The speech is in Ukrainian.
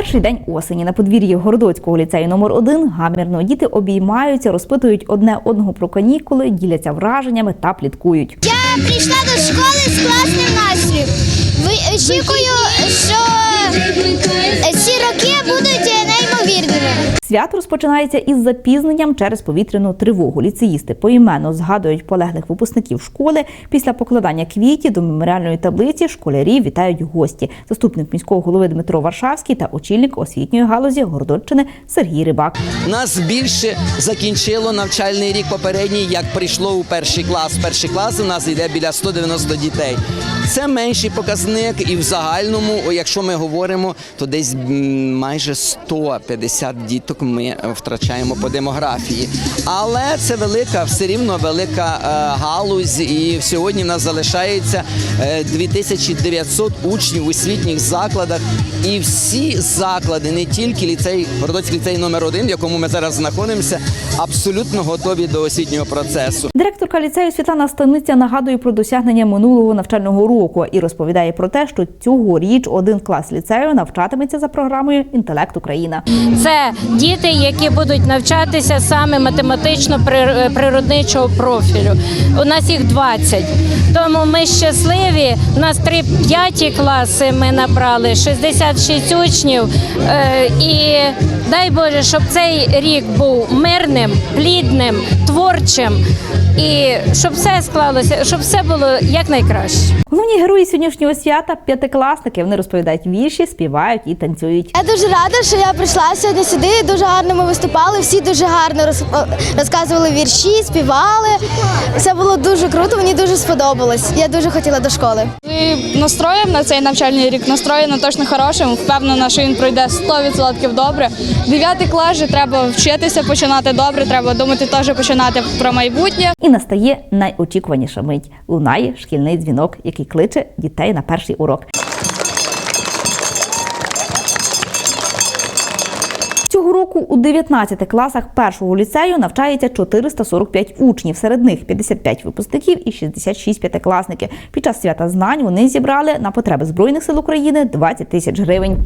Перший день осені на подвір'ї Городоцького ліцею номер 1 гамірно діти обіймаються, розпитують одне одного про канікули, діляться враженнями та пліткують. Я прийшла до школи з класним настроєм. Ви- Очікую, що Свято розпочинається із запізненням через повітряну тривогу. Ліцеїсти поіменно згадують полеглих випускників школи. Після покладання квітів до меморіальної таблиці школярів вітають гості. Заступник міського голови Дмитро Варшавський та очільник освітньої галузі Городоччини Сергій Рибак. Нас більше закінчило навчальний рік попередній, як прийшло у перший клас. Перший клас у нас йде біля 190 дітей. Це менший показник, і в загальному, якщо ми говоримо, то десь майже 150 діток ми е, втрачаємо по демографії. Але це велика, все рівно велика е, галузь, і сьогодні в нас залишається е, 2900 учнів у освітніх закладах. І всі заклади, не тільки ліцей, Городоцький ліцей номер 1 в якому ми зараз знаходимося, абсолютно готові до освітнього процесу. Директорка ліцею Світлана Станиця нагадує про досягнення минулого навчального року і розповідає про те, що цьогоріч один клас ліцею навчатиметься за програмою Інтелект Україна. Це діти, які будуть навчатися саме математично-природничого профілю. У нас їх 20. Тому ми щасливі. У нас три п'яті класи ми набрали, 66 учнів. Е, І дай Боже, щоб цей рік був мирним, плідним, творчим і щоб все склалося, щоб все було якнайкраще. Головні герої сьогоднішнього свята п'ятикласники. Вони розповідають вірші, співають і танцюють. Я дуже рада, що я прийшла сьогодні сюди. Дуже гарно ми виступали. Всі дуже гарно роз- розказували вірші, співали. Все було дуже круто. Мені дуже сподобалось. Я дуже хотіла до школи. І настроєм на цей навчальний рік настроєно точно хорошим. Впевнена, що він пройде 100% добре. Дев'ятий клас же треба вчитися починати добре. Треба думати теж починати про майбутнє. І настає найочікуваніша мить. Лунає шкільний дзвінок, який кличе дітей на перший урок. Року у 19 класах першого ліцею навчається 445 учнів. Серед них 55 випускників і 66 п'ятикласники. Під час свята знань вони зібрали на потреби Збройних сил України 20 тисяч гривень.